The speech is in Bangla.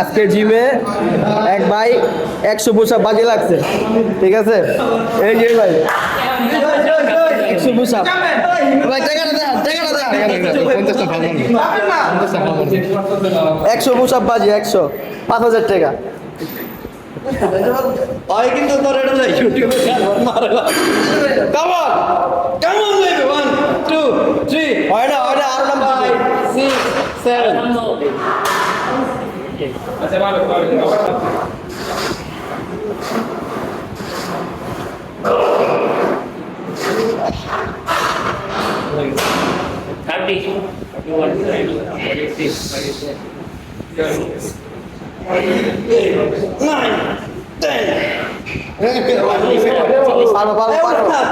আজকে জিমে এক ভাই একশো পোশাক বাজি লাগছে। ঠিক আছে? এই যে ভাই একশো দেন একশো বাজি একশো। পাঁচ হাজার টাকা। হয় কিন্তু তোর এটা যাই ইউটিউবে মারে। Come on come on one two three হয় না হয় না আরও নাম six seven okay. Nasema Kati, you want to try what is this? What is that? Nine, ten. Paano, paano, paano?